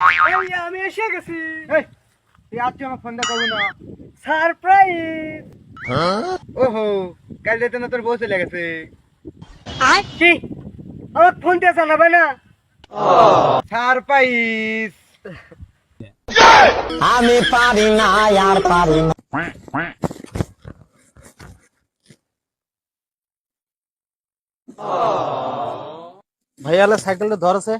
এই আমি এসে গেছি এই তুই আজ তুই আমার ফোন দা করব না সারপ্রাইজ ওহো কাল যেতে না তোর বউ চলে গেছে কি আমার ফোনটা জানাবে না সারপ্রাইজ আমি পারি না আর পারি না ভাইয়ালে সাইকেলটা ধরেছে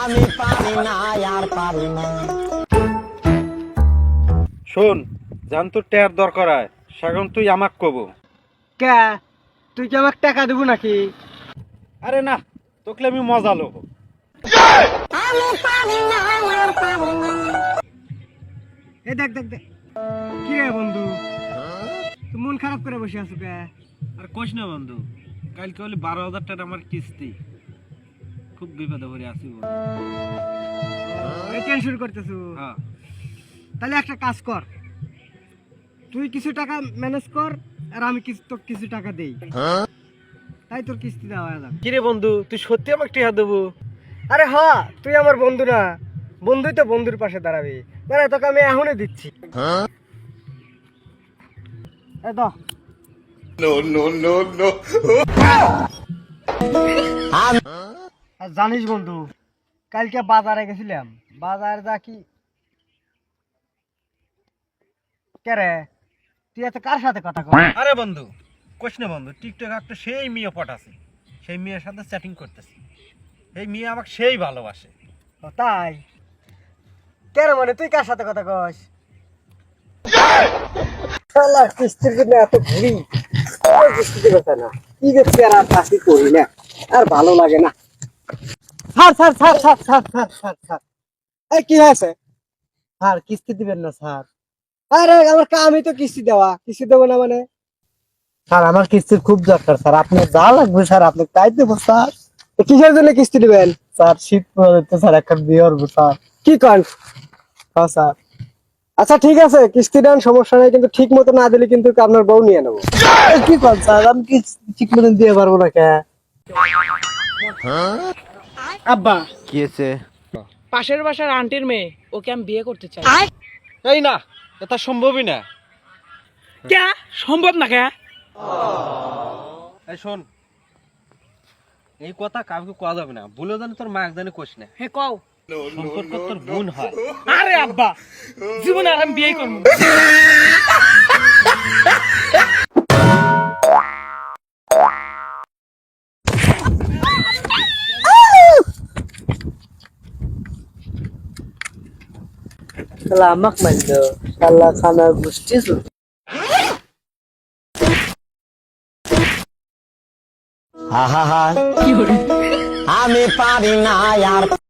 আমি পারি না আর পারি না শোন জান তোর টেয়ার দরকার হয় সেখন তুই আমাক কব। কে? তুই কি আমাকে টাকা দেবো নাকি? আরে না তোকে আমি মজা লোক এই দেখ দেখ দেখ। কি রে বন্ধু? তুই মন খারাপ করে বসে আছো কে? আর কোশ না বন্ধু কালকে হলে বারো হাজার টাকা আমার কিস্তি। খুব বিপদে পড়ে আছি টেনশন করতেছো? হ্যাঁ। তাহলে একটা কাজ কর। তুই কিছু টাকা ম্যানেজ কর আর আমি কিছু তো কিছু টাকা দেই। তাই তোর কিস্তি দেওয়া হয়ে যাবে। কি রে বন্ধু তুই সত্যি আমাকে টিয়া দেবো? আরে হ তুই আমার বন্ধু না। বন্ধুই তো বন্ধুর পাশে দাঁড়াবি। মানে তোকে আমি এখনই দিচ্ছি। এই দাও। আর জানিস বন্ধু কালকে বাজারে গেছিলাম। বাজার যা কি? কে রে? তুই এত কার সাথে কথা কর আরে বন্ধু কোশ না বন্ধু টিকটক একটা সেই মেয়ে পটাছে সেই মেয়ের সাথে চ্যাটিং করতেছি। এই মেয়ে আমাকে সেই ভালোবাসে। ও, তাই? কেন মানে তুই কার সাথে কথা কস? শালা কিস্তির জন্য এত ঘুরি। না। কি যে প্যারা চাকরি করি না। আর ভালো লাগে না। Sir sir sir sir sir sir sir sir. এই কি হয়েছে? স্যার, কিস্তি দিবেন না, স্যার। আরে, আমার কামই তো কিস্তি দেওয়া। কিস্তি দেবো না মানে? স্যার, আমার কিস্তির খুব দরকার, স্যার। যা লাগবে, স্যার, আপনি তাই স্যার। কিসের জন্য কিস্তি দিবেন? স্যার, শীত পড়ে স্যার, এখন বিয়ে স্যার। কি হ্যাঁ স্যার। আচ্ছা ঠিক আছে, কিস্তি দেন, সমস্যা নেই, কিন্তু ঠিক মতো না দিলে কিন্তু আপনার বউ নিয়ে নেব। কি কন, স্যার? আমি কি ঠিক মতো দিয়ে পারব না, কে? আব্বা। কি হয়েছে? পাশের বাসার আন্টির মেয়ে ওকে আমি বিয়ে করতে চাই। এই না এটা সম্ভবই না। কে? সম্ভব না কে? এই শোন এই কথা কাউকে কোয়া যাবে না। বলে জানি তোর মাক জানি কোশ না। হে কও। সম্পর্ক তোর বোন হয়। আরে আব্বা জীবনে আর আমি বিয়ে করব শালা আমাক মানলো শালা খানা গোষ্ঠী হা হা হা আমি পারি না আর